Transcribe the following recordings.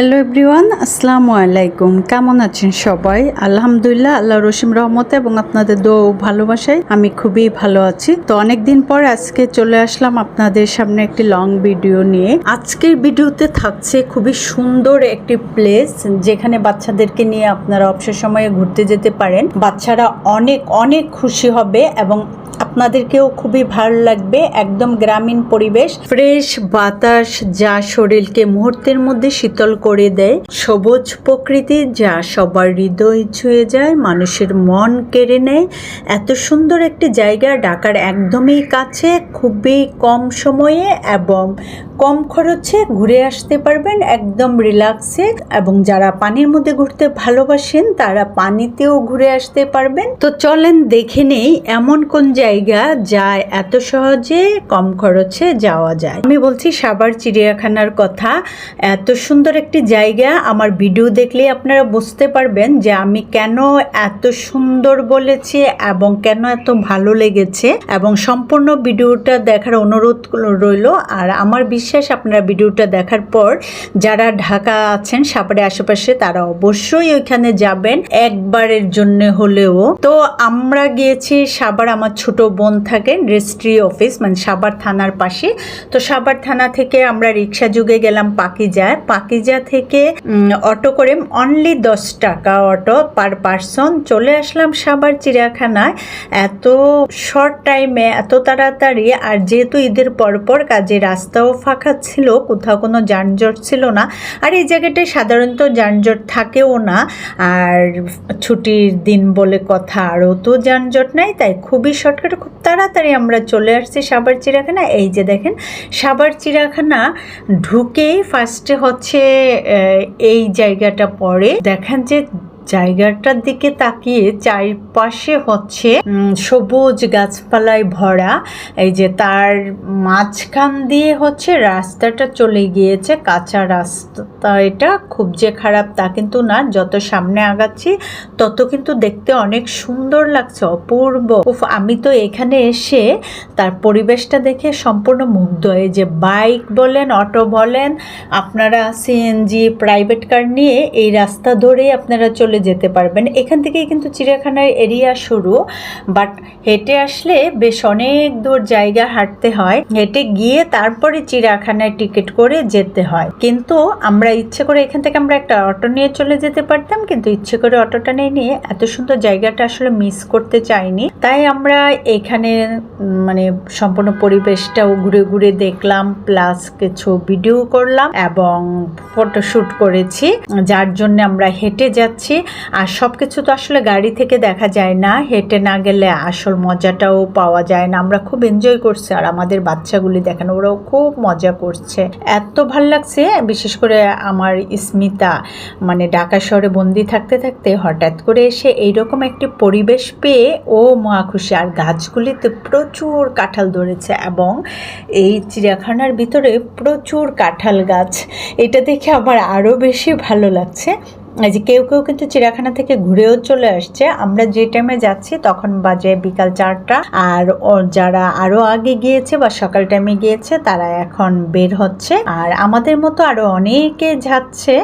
Hello everyone আসসালামু আলাইকুম কেমন আছেন সবাই? আলহামদুলিল্লাহ আল্লাহ রসিম রহমতে এবং আপনাদের দো ভালোবাসায় আমি খুবই ভালো আছি। তো অনেক দিন পর আজকে চলে আসলাম আপনাদের সামনে একটি লং ভিডিও নিয়ে। আজকের ভিডিওতে থাকছে খুবই সুন্দর একটি প্লেস যেখানে বাচ্চাদেরকে নিয়ে আপনারা অবসর সময়ে ঘুরতে যেতে পারেন। বাচ্চারা অনেক অনেক খুশি হবে এবং আপনাদেরকেও খুবই ভালো লাগবে, একদম গ্রামীণ পরিবেশ। ফ্রেশ বাতাস যা শরীরকে মুহূর্তের মধ্যে শীতল করে দেয়, সবুজ প্রকৃতি যা সবার হৃদয় ছুঁয়ে যায়, মানুষের মন কেড়ে নেয়। এত সুন্দর একটি জায়গা ঢাকার একদমই কাছে, খুবই কম সময়ে এবং কম খরচে ঘুরে আসতে পারবেন, একদম রিল্যাক্সে। এবং যারা পানির মধ্যে ঘুরতে ভালোবাসেন, তারা পানিতেও ঘুরে আসতে পারবেন। তো চলেন দেখে নেই, এমন কোন জায়গা যা এত সহজে, কম খরচে যাওয়া যায়। আমি বলছি সাবার চিড়িয়াখানার কথা, এত সুন্দর একটি জায়গা, আমার ভিডিও দেখলে আপনারা বুঝতে পারবেন যে আমি কেন এত সুন্দর বলেছি এবং কেন এত ভালো লেগেছে এবং সম্পূর্ণ ভিডিওটা দেখার অনুরোধ রইল। আর আমার বিশ্বাস আপনারা ভিডিওটা দেখার পর যারা ঢাকা আছেন, সাভারের আশেপাশে, তারা অবশ্যই ওইখানে যাবেন। একবারের জন্য হলেও। তো আমরা গিয়েছি সাবার আমার ছোট বোন থাকেন রেজিস্ট্রি অফিস মানে সাবার থানার পাশে। তো সাবার থানা থেকে আমরা রিক্সা যুগে গেলাম পাকিজায় পাকিজা থেকে অটো করে অনলি দশ টাকা অটো পার পারসন চলে আসলাম সাবার চিড়িয়াখানায়। এত শর্ট টাইমে এত তাড়াতাড়ি, আর যেহেতু ঈদের পরপর কাজে রাস্তাও ফাঁকা ছিল, কোথাও কোনো যানজট ছিল না। আর এই জায়গাটায় সাধারণত যানজট থাকেও না। আর ছুটির দিন বলে কথা, আরও তো যানজট নাই, তাই খুবই শর্টকাটে খুব তাড়াতাড়ি আমরা চলে আসছি সাবার চিড়াখানা এই যে দেখেন, সাবার চিড়াখানা ঢুকে ফার্স্টে হচ্ছে এই জায়গাটা পরে দেখেন যে জায়গাটার দিকে তাকিয়ে চারপাশে হচ্ছে সবুজ গাছপালায় ভরা, এই যে তার মাঝখান দিয়ে হচ্ছে রাস্তাটা চলে গিয়েছে, কাঁচা রাস্তা এটা, খুব যে খারাপ তা কিন্তু না, যত সামনে আগাচ্ছি তত কিন্তু দেখতে অনেক সুন্দর লাগছে, অপূর্ব। উফ, আমি তো এখানে এসে তার পরিবেশটা দেখে সম্পূর্ণ মুগ্ধ, এই যে বাইক বলেন, অটো বলেন, আপনারা সিএনজি, প্রাইভেট কার নিয়ে এই রাস্তা ধরেই আপনারা চলে যেতে পারবেন। এখান থেকেই কিন্তু চিড়িয়াখানার এরিয়া শুরু। বাট হেঁটে আসলে বেশ অনেক দূর জায়গা হাঁটতে হয়। হেঁটে গিয়ে তারপরে চিড়িয়াখানায় টিকিট করে যেতে হয়। কিন্তু আমরা ইচ্ছে করে এখান থেকে আমরা একটা অটো নিয়ে চলে যেতে পারতাম, কিন্তু ইচ্ছে করে অটোটা নিয়ে নিয়ে এত সুন্দর জায়গাটা আসলে মিস করতে চাইনি। তাই আমরা এখানে মানে সম্পূর্ণ পরিবেশটাও ঘুরে ঘুরে দেখলাম প্লাস কিছু ভিডিও করলাম এবং ফটোশুট করেছি। যার জন্য আমরা হেঁটে যাচ্ছি। আর সব কিছু তো আসলে গাড়ি থেকে দেখা যায় না, হেঁটে না গেলে আসল মজাটাও পাওয়া যায় না। আমরা খুব এনজয় করছি আর আমাদের বাচ্চাগুলি দেখেন, ওরাও খুব মজা করছে। এত ভালো লাগছে, বিশেষ করে আমার স্মিতা মানে ঢাকা শহরে বন্দি থাকতে থাকতে হঠাৎ করে এসে এইরকম একটি পরিবেশ পেয়ে ও মহা খুশি। আর গাছগুলিতে প্রচুর কাঁঠাল ধরেছে এবং এই চিড়িয়াখানার ভিতরে প্রচুর কাঁঠাল গাছ। এটা দেখে আমার আরও বেশি ভালো লাগছে। এই যে কেউ কেউ কিন্তু চিড়িয়াখানা থেকে ঘুরেও চলে আসছে। আমরা যে টাইমে যাচ্ছি তখন বাজে বিকাল চারটা। আর যারা আরও আগে গিয়েছে বা সকাল টাইমে গিয়েছে, তারা এখন বের হচ্ছে। আর আমাদের মতো আরও অনেকে যাচ্ছে।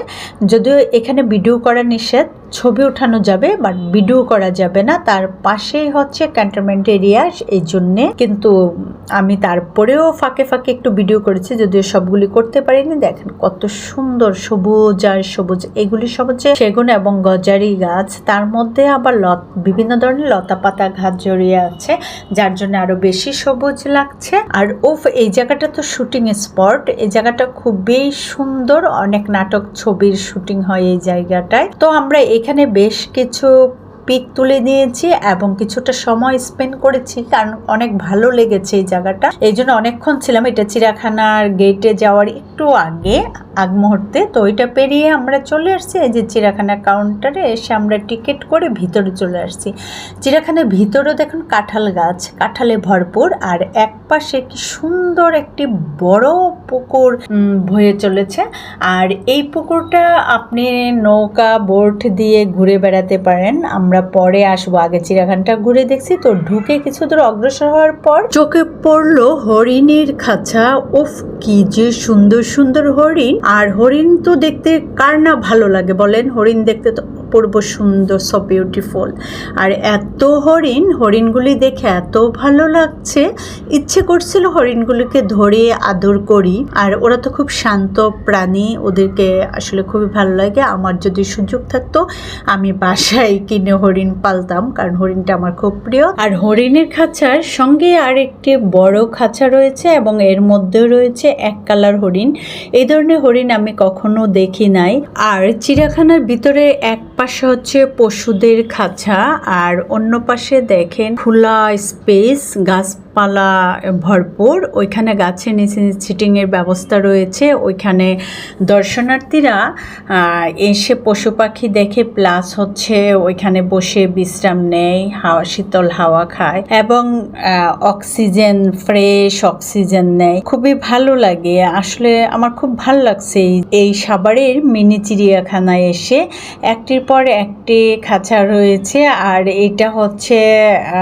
যদিও এখানে ভিডিও করা নিষেধ ছবি ওঠানো যাবে বাট ভিডিও করা যাবে না। তার পাশেই হচ্ছে ক্যান্টনমেন্ট এরিয়া এই জন্যে কিন্তু আমি তারপরেও ফাঁকে ফাঁকে একটু ভিডিও করেছি, যদিও সবগুলি করতে পারিনি। দেখেন কত সুন্দর সবুজ আর সবুজ, এগুলি সব হচ্ছে সেগুন এবং গজারি গাছ। তার মধ্যে আবার লত, বিভিন্ন ধরনের লতা পাতা গাছ জড়িয়ে আছে, যার জন্য আরও বেশি সবুজ লাগছে। আর ওফ এই জায়গাটা তো শুটিং স্পট এই জায়গাটা খুবই সুন্দর, অনেক নাটক ছবির শুটিং হয় এই জায়গাটায়। তো আমরা এখানে বেশ কিছু পিক তুলে নিয়েছি এবং কিছুটা সময় স্পেন্ড করেছি, কারণ অনেক ভালো লেগেছে এই জায়গাটা। এই জন্য অনেকক্ষণ ছিলাম এটা চিড়িয়াখানার গেটে যাওয়ার একটু আগে, আগ মুহূর্তে। তো ওইটা পেরিয়ে আমরা চলে আসছি, এই যে চিড়িয়াখানা কাউন্টারে এসে আমরা টিকিট করে ভিতরে চলে আসছি। চিড়িয়াখানার ভিতরেও দেখুন কাঁঠাল গাছ, কাঁঠালে ভরপুর, আর এক পাশে কি সুন্দর একটি বড় পুকুর বয়ে চলেছে। আর এই পুকুরটা আপনি নৌকা বোট দিয়ে ঘুরে বেড়াতে পারেন। আমরা পরে আসব। আগে চিড়িয়াখানটা ঘুরে দেখছি, তো ঢুকে কিছু দূর অগ্রসর হওয়ার পর চোখে পড়ল হরিণের খাঁচা। উফ, কি যে সুন্দর সুন্দর হরিণ। আর হরিণ তো দেখতে কার না ভালো লাগে বলেন? হরিণ দেখতে তো অপূর্ব সুন্দর সো বিউটিফুল আর এত হরিণ, হরিণগুলি দেখে এত ভালো লাগছে। ইচ্ছে করছিল হরিণগুলিকে ধরে আদর করি। আর ওরা তো খুব শান্ত প্রাণী, ওদেরকে আসলে খুবই ভালো লাগে। আমার যদি সুযোগ থাকতো, আমি বাসায় কিনে হরিণ পালতাম, কারণ হরিণটা আমার খুব প্রিয়। আর হরিণের খাঁচার সঙ্গে আর একটি বড় খাঁচা রয়েছে এবং এর মধ্যে রয়েছে এক কালার হরিণ। এই ধরনের হরিণ আমি কখনো দেখি নাই। আর চিড়িয়াখানার ভিতরে এক পাশে হচ্ছে পশুদের খাঁচা, আর অন্য পাশে দেখেন খোলা স্পেস গাছপালা ভরপুর, ওইখানে গাছের নিচে সিটিং এর ব্যবস্থা রয়েছে, ওইখানে দর্শনার্থীরা এসে পশু পাখি দেখে প্লাস হচ্ছে ওইখানে বসে বিশ্রাম নেয়, হাওয়া শীতল হাওয়া খায় এবং অক্সিজেন ফ্রেশ অক্সিজেন নেয়। খুবই ভালো লাগে। আসলে আমার খুব ভালো লাগছে এই- সাভারের মিনি চিড়িয়াখানায় এসে। একটির পর একটি খাঁচা রয়েছে আর এটা হচ্ছে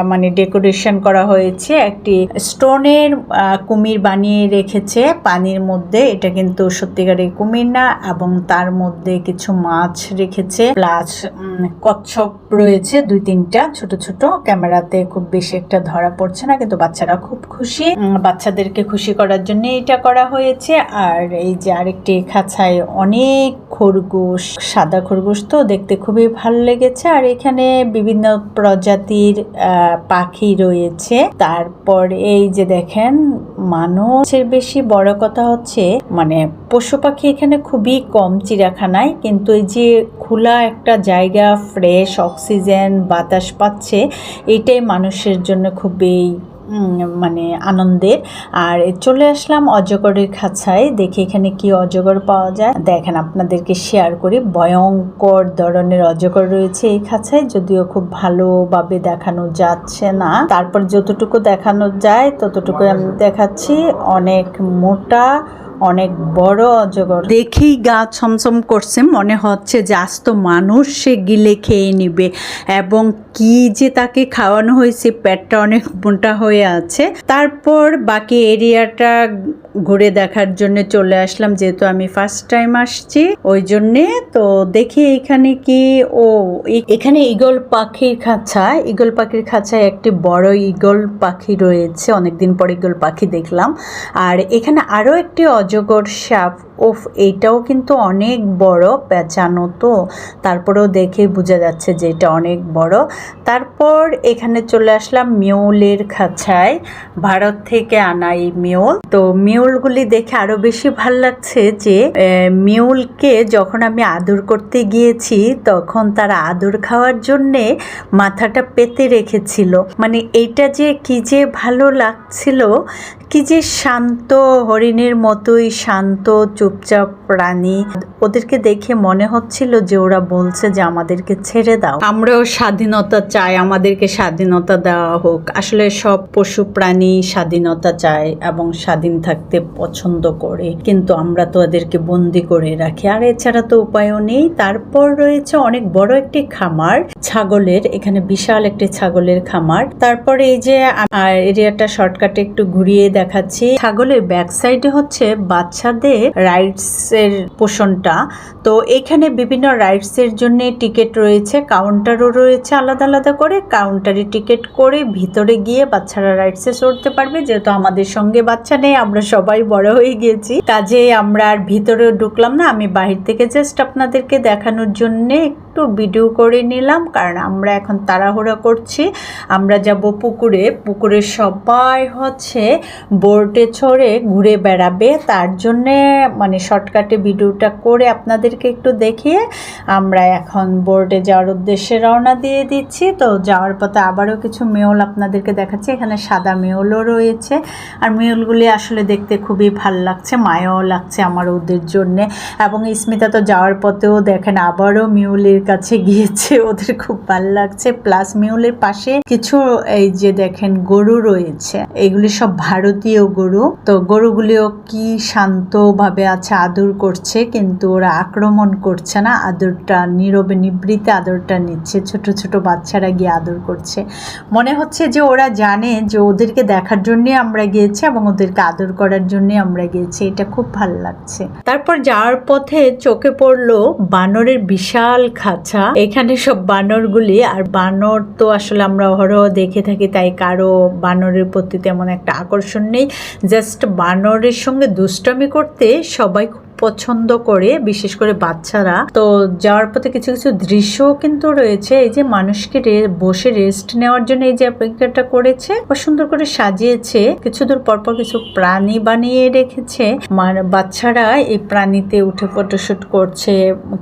মানে ডেকোরেশন করা হয়েছে। একটি স্টোনের কুমির বানিয়ে রেখেছে পানির মধ্যে। এটা কিন্তু সত্যিকারের কুমির না এবং তার মধ্যে কিছু মাছ রেখেছে। প্লাস কচ্ছপ রয়েছে দুই তিনটা ছোট ছোট। ক্যামেরাতে খুব বেশি একটা ধরা পড়ছে না, কিন্তু বাচ্চারা খুব খুশি। বাচ্চাদেরকে খুশি করার জন্য এটা করা হয়েছে। আর এই যে আরেকটি খাঁচায় অনেক খরগোশ, সাদা খরগোশ তো দেখতে খুবই ভালো লেগেছে। আর এখানে বিভিন্ন প্রজাতির পাখি রয়েছে। তারপর এই যে দেখেন, মানুষের বেশি বড় কথা হচ্ছে মানে পশু পাখি এখানে খুবই কম চিড়াখানায় কিন্তু এই যে খোলা একটা জায়গা, ফ্রেশ অক্সিজেন, বাতাস পাচ্ছে, এটাই মানুষের জন্য খুবই মানে আনন্দের। আর চলে আসলাম অজগরের খাঁচায়। দেখি এখানে কি অজগর পাওয়া যায়। দেখেন, আপনাদেরকে শেয়ার করি। ভয়ঙ্কর ধরনের অজগর রয়েছে এই খাঁচায়। যদিও খুব ভালোভাবে দেখানো যাচ্ছে না। তারপর যতটুকু দেখানো যায় ততটুকু আমি দেখাচ্ছি। অনেক মোটা, অনেক বড় অজগর। দেখেই গা ছমছম করছে। মনে হচ্ছে যে আস্ত মানুষ সে গিলে খেয়ে নিবে। এবং কি যে তাকে খাওয়ানো হয়েছে, পেটটা অনেক মোটা হয়ে আছে। তারপর বাকি এরিয়াটা ঘুরে দেখার জন্য চলে আসলাম, যেহেতু আমি ফার্স্ট টাইম আসছি, ওই জন্যে তো দেখি এখানে কি, ও এখানে ইগল পাখির খাঁচা। ইগল পাখির খাঁচায় একটি বড় ইগল পাখি রয়েছে, অনেকদিন পর ইগল পাখি দেখলাম। আর এখানে আরও একটি অজগর সাপ ওফ, এইটাও কিন্তু অনেক বড় পেঁচানো তো। তারপরেও দেখে বোঝা যাচ্ছে যে এটা অনেক বড়। তারপর এখানে চলে আসলাম মিউলের খাঁচায়। ভারত থেকে আনা এই মিউল। তো মিউলগুলি দেখে আরও বেশি ভালো লাগছে যে মিউলকে যখন আমি আদর করতে গিয়েছি, তখন তারা আদর খাওয়ার জন্যে মাথাটা পেতে রেখেছিল। মানে এইটা যে কি যে ভালো লাগছিল কি যে শান্ত হরিণের মতোই শান্ত চুপচাপ প্রাণী ওদেরকে দেখে মনে হচ্ছিল যে ওরা বলছে যে আমাদেরকে ছেড়ে দাও। আমরাও স্বাধীনতা চাই, আমাদেরকে স্বাধীনতা দেওয়া হোক। আসলে সব পশু প্রাণী স্বাধীনতা চায় এবং স্বাধীন থাকতে পছন্দ করে। কিন্তু আমরা তো ওদেরকে বন্দি করে রাখি। আর এছাড়া তো উপায়ও নেই। তারপর রয়েছে অনেক বড় একটি খামার। ছাগলের, এখানে বিশাল একটি ছাগলের খামার। তারপরে এই যে এরিয়াটা শর্টকাটে একটু ঘুরিয়ে দেখাচ্ছি। ছাগলের ব্যাক সাইডে হচ্ছে বাচ্চাদের রাইডস এর পোষণটা। তো এখানে বিভিন্ন রাইডস এর জন্য টিকিট রয়েছে কাউন্টারও রয়েছে আলাদা আলাদা করে। কাউন্টারে টিকিট করে ভিতরে গিয়ে বাচ্চারা রাইডসে চড়তে পারবে। যেহেতু আমাদের সঙ্গে বাচ্চা নেই, আমরা সবাই বড় হয়ে গিয়েছি কাজে আমরা আর ভিতরে ঢুকলাম না, আমি বাহির থেকে জাস্ট আপনাদেরকে দেখানোর জন্য একটু ভিডিও করে নিলাম, কারণ আমরা এখন তাড়াহুড়া করছি। আমরা যাব পুকুরে। পুকুরে সবাই হচ্ছে বোর্ডে ছড়ে ঘুরে বেড়াবে। তার জন্যে মানে শর্টকাটে ভিডিওটা করে আপনাদেরকে একটু দেখিয়ে আমরা এখন বোর্ডে যাওয়ার উদ্দেশ্যে রওনা দিয়ে দিচ্ছি। তো যাওয়ার পথে আবারও কিছু মেয়ল আপনাদেরকে দেখাচ্ছি। এখানে সাদা মেয়লও রয়েছে। আর মেয়লগুলি আসলে দেখতে খুবই ভালো লাগছে, মায়াও লাগছে আমার ওদের জন্যে। এবং স্মিতা তো যাওয়ার পথেও দেখেন, আবারও মিউলের কাছে গিয়েছে, ওদের খুব ভালো লাগছে। প্লাস মিউলের পাশে কিছু এই যে দেখেন গরু রয়েছে। এগুলি সব ভারতীয় গরু। তো গরুগুলিও কি শান্তভাবে আছে, আদর করছে, কিন্তু ওরা আক্রমণ করছে না। আদরটা নীরবে নিবৃতে আদরটা নিচ্ছে। ছোট ছোট বাচ্চারা গিয়ে আদর করছে। মনে হচ্ছে যে ওরা জানে যে ওদেরকে দেখার জন্যে আমরা গিয়েছি এবং ওদেরকে আদর করার জন্যে আমরা গিয়েছি। এটা খুব ভালো লাগছে। তারপর যাওয়ার পথে চোখে পড়ল বানরের বিশাল খাঁচা এখানে সব বানরগুলি, আর বানর তো আসলে আমরা অহরহ দেখে থাকি, তাই কারও বানরের প্রতি তেমন একটা আকর্ষণ নেই। জাস্ট বানরের সঙ্গে দুষ্টমি করতে সবাই খুব পছন্দ করে, বিশেষ করে বাচ্চারা। তো যাওয়ার পথে কিছু কিছু দৃশ্য কিন্তু রয়েছে। এই যে মানুষকে বসে রেস্ট নেওয়ার জন্য এই যে অপেক্ষাটা করেছে সুন্দর করে সাজিয়েছে। কিছু দূর পরপর কিছু প্রাণী বানিয়ে রেখেছে। বাচ্চারা এই প্রাণীতে উঠে ফটোশুট করছে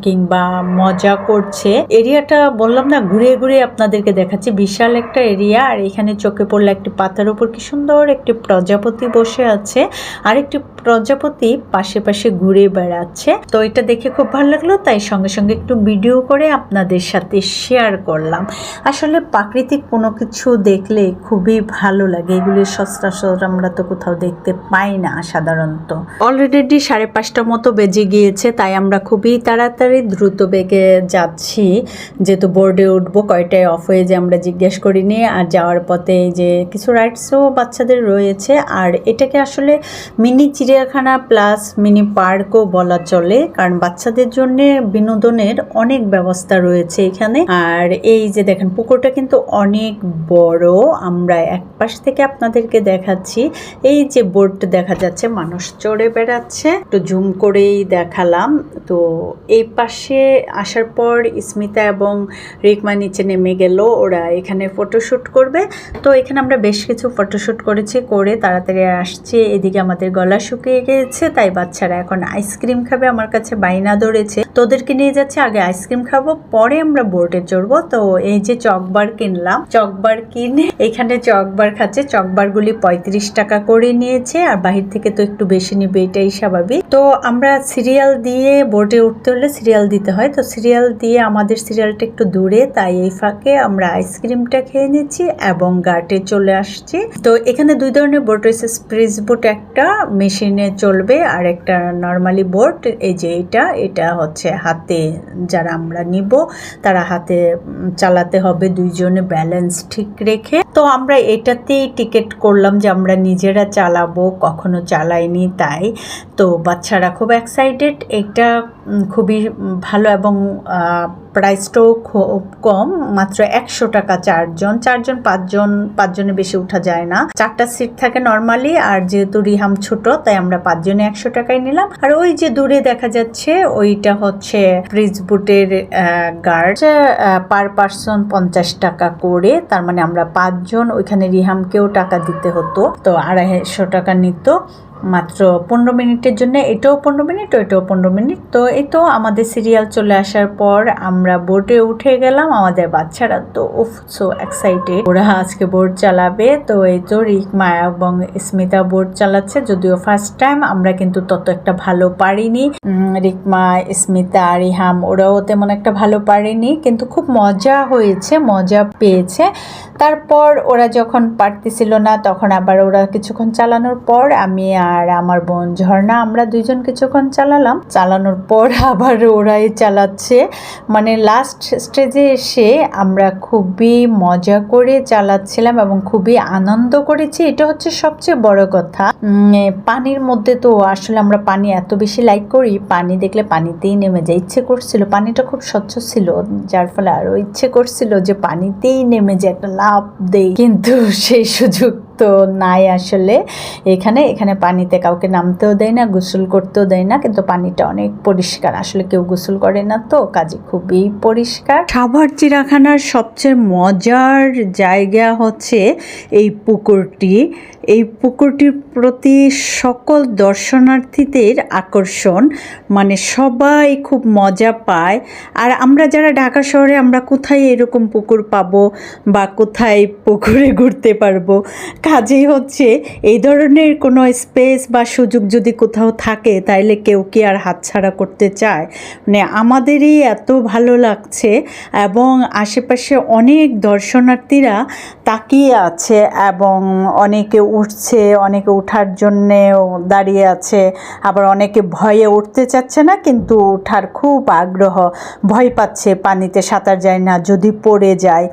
কিংবা মজা করছে। এরিয়াটা বললাম না ঘুরে ঘুরে আপনাদেরকে দেখাচ্ছি। বিশাল একটা এরিয়া, আর এখানে চোখে পড়ল একটি পাতার উপর কি সুন্দর একটি প্রজাপতি বসে আছে। আর একটি প্রজাপতি পাশে পাশে ঘুরে বেড়াচ্ছে। তো এটা দেখে খুব ভালো লাগল, তাই সঙ্গে সঙ্গে একটু ভিডিও করে আপনাদের সাথে শেয়ার করলাম। আসলে প্রাকৃতিক কোনো কিছু দেখলে খুবই ভালো লাগে, এগুলি সচরাচর আমরা তো কোথাও দেখতে পাই না সাধারণত। অলরেডি সাড়ে পাঁচটা মতো বেজে গিয়েছে, তাই আমরা খুবই তাড়াতাড়ি দ্রুত বেগে যাচ্ছি। যেহেতু বোর্ডে উঠবো, কয়টায় অফ হয়ে যে আমরা জিজ্ঞেস করিনি। আর যাওয়ার পথে যে কিছু রাইডসও বাচ্চাদের রয়েছে। আর এটাকে আসলে মিনি চিড়িয়াখানা প্লাস মিনি পার্কও বলা চলে, কারণ বাচ্চাদের জন্য বিনোদনের অনেক ব্যবস্থা রয়েছে এখানে। আর এই যে দেখেন, পুকুরটা কিন্তু অনেক বড়। আমরা এক পাশ থেকে আপনাদেরকে দেখাচ্ছি। এই যে বোর্ড দেখা যাচ্ছে, মানুষ চড়ে বেড়াচ্ছে। একটু জুম করেই দেখালাম। তো এই পাশে আসার পর স্মিতা এবং রিকমা নিচে নেমে গেল। ওরা এখানে ফটোশ্যুট করবে। তো এখানে আমরা বেশ কিছু ফটোশুট করেছি, করে তাড়াতাড়ি আসছে। এদিকে আমাদের গলা শুকিয়ে গিয়েছে, তাই বাচ্চারা এখন আইসক্রিম খাবে, আমার কাছে বাইনা ধরেছে তোদেরকে নিয়ে যাচ্ছে, আগে আইসক্রিম খাব, পরে আমরা বোর্ডে চড়বো। তো এই যে চকবার কিনলাম, চকবার কিনে এখানে চকবার খাচ্ছে। চকবারগুলি পঁয়ত্রিশ টাকা করে নিয়েছে, আর বাহির থেকে তো একটু বেশি নিবে, এটাই স্বাভাবিক। তো আমরা সিরিয়াল দিয়ে বোর্ডে উঠতে হলে সিরিয়াল দিতে হয়। তো সিরিয়াল দিয়ে আমাদের সিরিয়ালটা একটু দূরে, তাই এই ফাঁকে আমরা আইসক্রিমটা খেয়ে নিচ্ছি এবং গাটে চলে আসছি। তো এখানে দুই ধরনের বোর্ড রয়েছে, স্প্রিজ বোর্ড একটা, মেশিনে চলবে, আর একটা নর্মালি বোর্ড এই যে এটা এটা হচ্ছে হাতে যারা আমরা নিব, তারা হাতে চালাতে হবে দুইজনে ব্যালেন্স ঠিক রেখে। তো আমরা এটাতেই টিকিট করলাম যে আমরা নিজেরা চালাবো, কখনো চালাইনি তাই। তো বাচ্চারা খুব এক্সাইটেড এটা খুবই ভালো এবং প্রাইসটাও খুব কম, মাত্র একশো টাকা চারজন। চারজন, পাঁচজন পাঁচজনে বেশি উঠা যায় না। চারটা সিট থাকে নর্মালি আর যেহেতু রিহাম ছোট, তাই আমরা পাঁচজনে একশো টাকায় নিলাম। আর ওই যে দূরে দেখা যাচ্ছে, ওইটা হচ্ছে ফ্রিজ বুটের গার্ড পার পার্সন পঞ্চাশ টাকা করে। তার মানে আমরা পাঁচজন ওইখানে রিহামকেও টাকা দিতে হতো তো আড়াইশো টাকা নিত। মাত্র পনেরো মিনিটের জন্য, এটাও পনেরো মিনিট, ওইটাও পনেরো মিনিট। তো এই তো আমাদের সিরিয়াল চলে আসার পর আমরা বোটে উঠে গেলাম আমাদের বাচ্চারা। তো উফ সো এক্সাইটেড ওরা আজকে বোট চালাবে। তো এই তো রিকমা এবং স্মিতা বোট চালাচ্ছে। যদিও ফার্স্ট টাইম আমরা কিন্তু তত একটা ভালো পারিনি। রিকমা স্মিতা, রিহাম, ওরাও তেমন একটা ভালো পারেনি। কিন্তু খুব মজা হয়েছে, মজা পেয়েছে। তারপর ওরা যখন পারতেছিল না, তখন আবার ওরা কিছুক্ষণ চালানোর পর আমি আর আমার বোন ঝর্ণা, আমরা দুইজন কিছুক্ষণ চালালাম। চালানোর পর আবার ওরাই চালাচ্ছে। মানে লাস্ট স্টেজে এসে আমরা খুবই মজা করে চালাচ্ছিলাম এবং খুবই আনন্দ করেছি। এটা হচ্ছে সবচেয়ে বড় কথা। পানির মধ্যে তো আসলে আমরা পানি এত বেশি লাইক করি, পানি দেখলে পানিতেই নেমে যায়। ইচ্ছে করছিল, পানিটা খুব স্বচ্ছ ছিল, যার ফলে আরও ইচ্ছে করছিল যে পানিতেই নেমে যে একটা লাভ দেই। কিন্তু সেই সুযোগ তো নাই আসলে। এখানে এখানে পানিতে কাউকে নামতেও দেয় না, গোসল করতেও দেয় না, কিন্তু পানিটা অনেক পরিষ্কার। আসলে কেউ গোসল করে না তো, কাজে খুবই পরিষ্কার। সাভার চিড়াখানার সবচেয়ে মজার জায়গা হচ্ছে এই পুকুরটি। এই পুকুরটির প্রতি সকল দর্শনার্থীদের আকর্ষণ মানে সবাই খুব মজা পায়। আর আমরা যারা ঢাকা শহরে, আমরা কোথায় এরকম পুকুর পাবো বা কোথায় পুকুরে ঘুরতে পারব? কাজেই হচ্ছে এই ধরনের কোনো স্পেস বা সুযোগ যদি কোথাও থাকে, তাইলে কেউ কি আর হাতছাড়া করতে চায়? মানে আমাদেরই এত ভালো লাগছে এবং আশেপাশে অনেক দর্শনার্থীরা তাকিয়ে আছে এবং অনেকে উঠছে, অনেকে উঠার জন্যেও দাঁড়িয়ে আছে। আবার অনেকে ভয়ে উঠতে চাচ্ছে না, কিন্তু উঠার খুব আগ্রহ, ভয় পাচ্ছে পানিতে সাঁতার যায় না, যদি পড়ে যায়।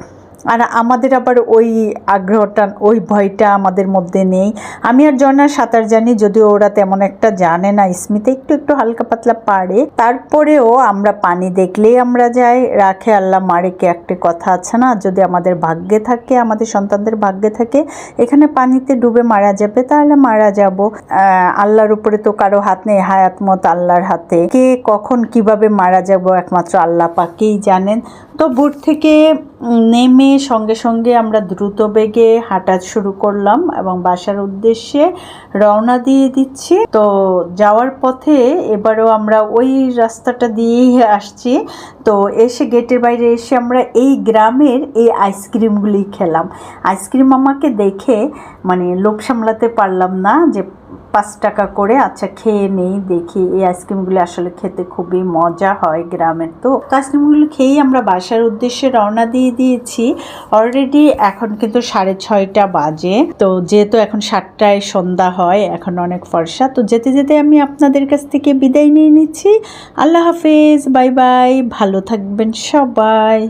আর আমাদের আবার ওই আগ্রহটা, ওই ভয়টা আমাদের মধ্যে নেই। আমি আর জনা সাঁতার জানি, যদিও ওরা তেমন একটা জানে না, স্মিতে একটু একটু হালকা পাতলা পারে। তারপরেও আমরা পানি দেখলেই আমরা যাই। রাখে আল্লাহ মারেকে একটি কথা আছে না? যদি আমাদের ভাগ্যে থাকে, আমাদের সন্তানদের ভাগ্যে থাকে, এখানে পানিতে ডুবে মারা যাবে, তাহলে মারা যাব। আল্লাহর উপরে তো কারও হাত নেই, হায়াত মত আল্লাহর হাতে। কে কখন কীভাবে মারা যাব একমাত্র আল্লাহ পাকেই জানেন। তো বুট থেকে নেমে সঙ্গে সঙ্গে আমরা দ্রুত বেগে হাঁটা শুরু করলাম এবং বাসার উদ্দেশ্যে রওনা দিয়ে দিচ্ছি। তো যাওয়ার পথে এবারও আমরা ওই রাস্তাটা দিয়েই আসছি। তো এসে গেটের বাইরে এসে আমরা এই গ্রামের এই আইসক্রিমগুলি খেলাম। আইসক্রিম আমাকে দেখে মানে লোভ সামলাতে পারলাম না যে পাঁচ টাকা করে আচ্ছা খেয়ে নেই, দেখি। এই আইসক্রিমগুলি আসলে খেতে খুবই মজা হয় গ্রামের। তো আইসক্রিমগুলো খেয়েই আমরা বাসার উদ্দেশ্যে রওনা দিয়ে দিয়েছি। অলরেডি এখন কিন্তু সাড়ে ছয়টা বাজে। তো যেহেতু এখন সাতটায় সন্ধ্যা হয়, এখন অনেক ফর্সা। তো যেতে যেতে আমি আপনাদের কাছ থেকে বিদায় নিয়ে নিচ্ছি। আল্লাহ হাফেজ, বাই বাই, ভালো থাকবেন সবাই।